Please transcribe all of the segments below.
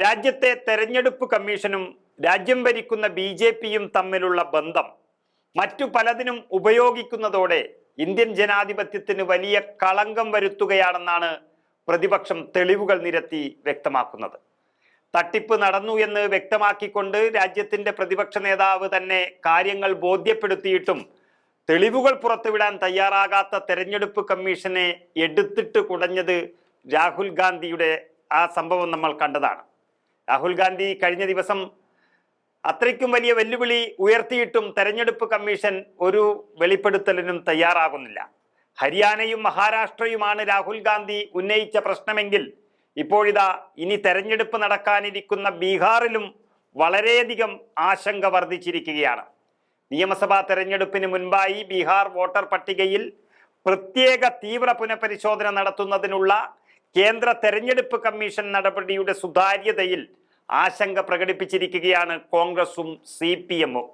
രാജ്യത്തെ തെരഞ്ഞെടുപ്പ് കമ്മീഷനും രാജ്യം ഭരിക്കുന്ന ബി ജെ പിയും തമ്മിലുള്ള ബന്ധം മറ്റു പലതിനും ഉപയോഗിക്കുന്നതോടെ ഇന്ത്യൻ ജനാധിപത്യത്തിന് വലിയ കളങ്കം വരുത്തുകയാണെന്നാണ് പ്രതിപക്ഷം തെളിവുകൾ നിരത്തി വ്യക്തമാക്കുന്നത്. തട്ടിപ്പ് നടന്നു എന്ന് വ്യക്തമാക്കിക്കൊണ്ട് രാജ്യത്തിന്റെ പ്രതിപക്ഷ നേതാവ് തന്നെ കാര്യങ്ങൾ ബോധ്യപ്പെടുത്തിയിട്ടും തെളിവുകൾ പുറത്തുവിടാൻ തയ്യാറാകാത്ത തെരഞ്ഞെടുപ്പ് കമ്മീഷനെ എടുത്തിട്ട് കുടഞ്ഞത് രാഹുൽ ഗാന്ധിയുടെ ആ സംഭവം നമ്മൾ കണ്ടതാണ്. രാഹുൽ ഗാന്ധി കഴിഞ്ഞ ദിവസം അത്രയ്ക്കും വലിയ വെല്ലുവിളി ഉയർത്തിയിട്ടും തെരഞ്ഞെടുപ്പ് കമ്മീഷൻ ഒരു വെളിപ്പെടുത്തലിനും തയ്യാറാകുന്നില്ല. ഹരിയാനയും മഹാരാഷ്ട്രയുമാണ് രാഹുൽ ഗാന്ധി ഉന്നയിച്ച പ്രശ്നമെങ്കിൽ ഇപ്പോഴിതാ ഇനി തെരഞ്ഞെടുപ്പ് നടക്കാനിരിക്കുന്ന ബീഹാറിലും വളരെയധികം ആശങ്ക വർദ്ധിച്ചിരിക്കുകയാണ്. നിയമസഭാ തെരഞ്ഞെടുപ്പിന് മുൻപായി ബീഹാർ വോട്ടർ പട്ടികയിൽ പ്രത്യേക തീവ്ര പുനഃപരിശോധന നടത്തുന്നതിനുള്ള കേന്ദ്ര തെരഞ്ഞെടുപ്പ് കമ്മീഷൻ നടപടിയുടെ സുതാര്യതയിൽ ആശങ്ക പ്രകടിപ്പിച്ചിരിക്കുകയാണ് കോൺഗ്രസും സി പി എമ്മും.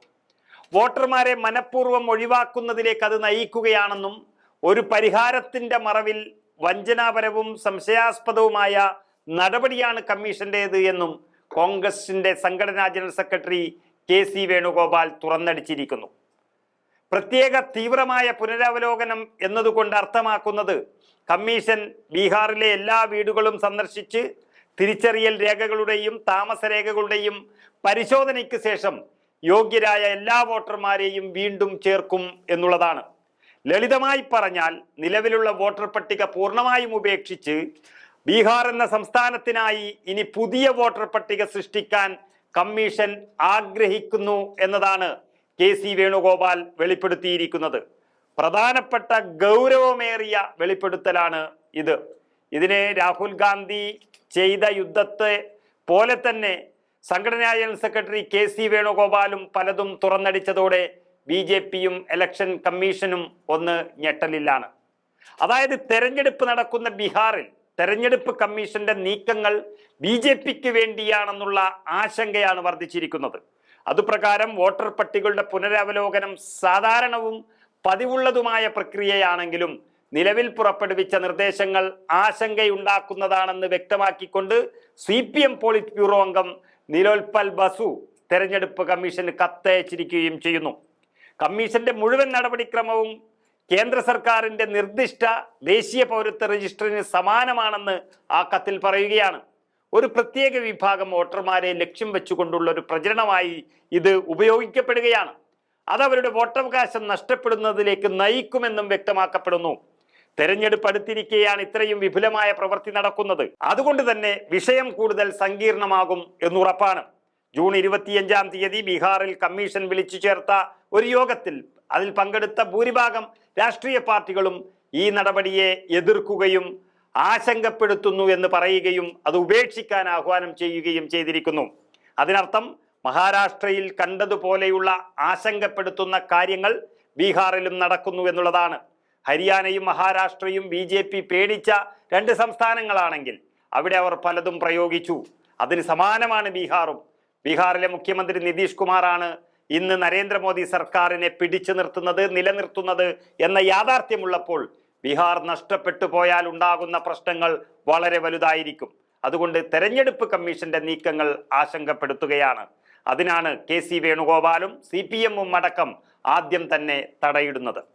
വോട്ടർമാരെ മനഃപൂർവം ഒഴിവാക്കുന്നതിലേക്ക് അത് നയിക്കുകയാണെന്നും ഒരു പരിഹാരത്തിന്റെ മറവിൽ വഞ്ചനാപരവും സംശയാസ്പദവുമായ നടപടിയാണ് കമ്മീഷന്റേത് എന്നും കോൺഗ്രസിന്റെ സംഘടനാ general secretary K C Venugopal തുറന്നടിച്ചിരിക്കുന്നു. പ്രത്യേക തീവ്രമായ പുനരവലോകനം എന്നതുകൊണ്ട് അർത്ഥമാക്കുന്നത് കമ്മീഷൻ ബീഹാറിലെ എല്ലാ വീടുകളും സന്ദർശിച്ച് തിരിച്ചറിയൽ രേഖകളുടെയും താമസ രേഖകളുടെയും പരിശോധനയ്ക്ക് ശേഷം യോഗ്യരായ എല്ലാ വോട്ടർമാരെയും വീണ്ടും ചേർക്കും എന്നുള്ളതാണ്. ലളിതമായി പറഞ്ഞാൽ നിലവിലുള്ള വോട്ടർ പട്ടിക പൂർണമായും ഉപേക്ഷിച്ച് ബീഹാർ എന്ന സംസ്ഥാനത്തിനായി ഇനി പുതിയ വോട്ടർ പട്ടിക സൃഷ്ടിക്കാൻ കമ്മീഷൻ ആഗ്രഹിക്കുന്നു എന്നതാണ് കെ സി വേണുഗോപാൽ വെളിപ്പെടുത്തിയിരിക്കുന്നത്. പ്രധാനപ്പെട്ട ഗൗരവമേറിയ വെളിപ്പെടുത്തലാണ് ഇത്. ഇതിനെ രാഹുൽ ഗാന്ധി ചെയ്ത യുദ്ധത്തെ പോലെ തന്നെ സംഘടനാ ജനറൽ സെക്രട്ടറി കെ സി വേണുഗോപാലും പലതും തുറന്നടിച്ചതോടെ ബി ജെ പിയും ഇലക്ഷൻ കമ്മീഷനും ഒന്ന് ഞെട്ടലിലാണ്. അതായത് തെരഞ്ഞെടുപ്പ് നടക്കുന്ന ബീഹാറിൽ തെരഞ്ഞെടുപ്പ് കമ്മീഷന്റെ നീക്കങ്ങൾ ബി ജെ പിക്ക് വേണ്ടിയാണെന്നുള്ള ആശങ്കയാണ് വർദ്ധിച്ചിരിക്കുന്നത്. അതുപ്രകാരം വോട്ടർ പട്ടികളുടെ പുനരവലോകനം സാധാരണവും പതിവുള്ളതുമായ പ്രക്രിയയാണെങ്കിലും നിലവിൽ പുറപ്പെടുവിച്ച നിർദ്ദേശങ്ങൾ ആശങ്കയുണ്ടാക്കുന്നതാണെന്ന് വ്യക്തമാക്കിക്കൊണ്ട് C P M polit bureau അംഗം നിലോൽപൽ ബസു തെരഞ്ഞെടുപ്പ് കമ്മീഷന് കത്തയച്ചിരിക്കുകയും ചെയ്യുന്നു. കമ്മീഷന്റെ മുഴുവൻ നടപടിക്രമവും കേന്ദ്ര സർക്കാരിന്റെ നിർദ്ദിഷ്ട ദേശീയ പൗരത്വ രജിസ്റ്ററിന് സമാനമാണെന്ന് ആ കത്തിൽ പറയുകയാണ്. ഒരു പ്രത്യേക വിഭാഗം വോട്ടർമാരെ ലക്ഷ്യം വെച്ചുകൊണ്ടുള്ള ഒരു പ്രചരണമായി ഇത് ഉപയോഗിക്കപ്പെടുകയാണ്. അതവരുടെ വോട്ടവകാശം നഷ്ടപ്പെടുന്നതിലേക്ക് നയിക്കുമെന്നും വ്യക്തമാക്കപ്പെടുന്നു. തെരഞ്ഞെടുപ്പ് അടുത്തിരിക്കെയാണ് ഇത്രയും വിപുലമായ പ്രവൃത്തി നടക്കുന്നത്. അതുകൊണ്ട് തന്നെ വിഷയം കൂടുതൽ സങ്കീർണമാകും എന്നുറപ്പാണ്. ജൂൺ ഇരുപത്തിയഞ്ചാം തീയതി ബീഹാറിൽ കമ്മീഷൻ വിളിച്ചു ചേർത്ത ഒരു യോഗത്തിൽ അതിൽ പങ്കെടുത്ത ഭൂരിഭാഗം രാഷ്ട്രീയ പാർട്ടികളും ഈ നടപടിയെ എതിർക്കുകയും ആശങ്കപ്പെടുത്തുന്നു എന്ന് പറയുകയും അത് ഉപേക്ഷിക്കാൻ ആഹ്വാനം ചെയ്യുകയും ചെയ്തിരിക്കുന്നു. അതിനർത്ഥം മഹാരാഷ്ട്രയിൽ കണ്ടതുപോലെയുള്ള ആശങ്കപ്പെടുത്തുന്ന കാര്യങ്ങൾ ബീഹാറിലും നടക്കുന്നു എന്നുള്ളതാണ്. ഹരിയാനയും മഹാരാഷ്ട്രയും ബി ജെ പി പേടിച്ച രണ്ട് സംസ്ഥാനങ്ങളാണെങ്കിൽ അവിടെ അവർ പലതും പ്രയോഗിച്ചു. അതിന് സമാനമാണ് ബീഹാറും. ബീഹാറിലെ മുഖ്യമന്ത്രി നിതീഷ് കുമാറാണ് ഇന്ന് നരേന്ദ്രമോദി സർക്കാരിനെ പിടിച്ചു നിർത്തുന്നത് നിലനിർത്തുന്നത് എന്ന യാഥാർത്ഥ്യമുള്ളപ്പോൾ ബീഹാർ നഷ്ടപ്പെട്ടു പോയാൽ ഉണ്ടാകുന്ന പ്രശ്നങ്ങൾ വളരെ വലുതായിരിക്കും. അതുകൊണ്ട് തെരഞ്ഞെടുപ്പ് കമ്മീഷന്റെ നീക്കങ്ങൾ ആശങ്കപ്പെടുത്തുകയാണ്. അതിനാണ് കെ സി വേണുഗോപാലും സി പി എമ്മും അടക്കം ആദ്യം തന്നെ തടയിടുന്നത്.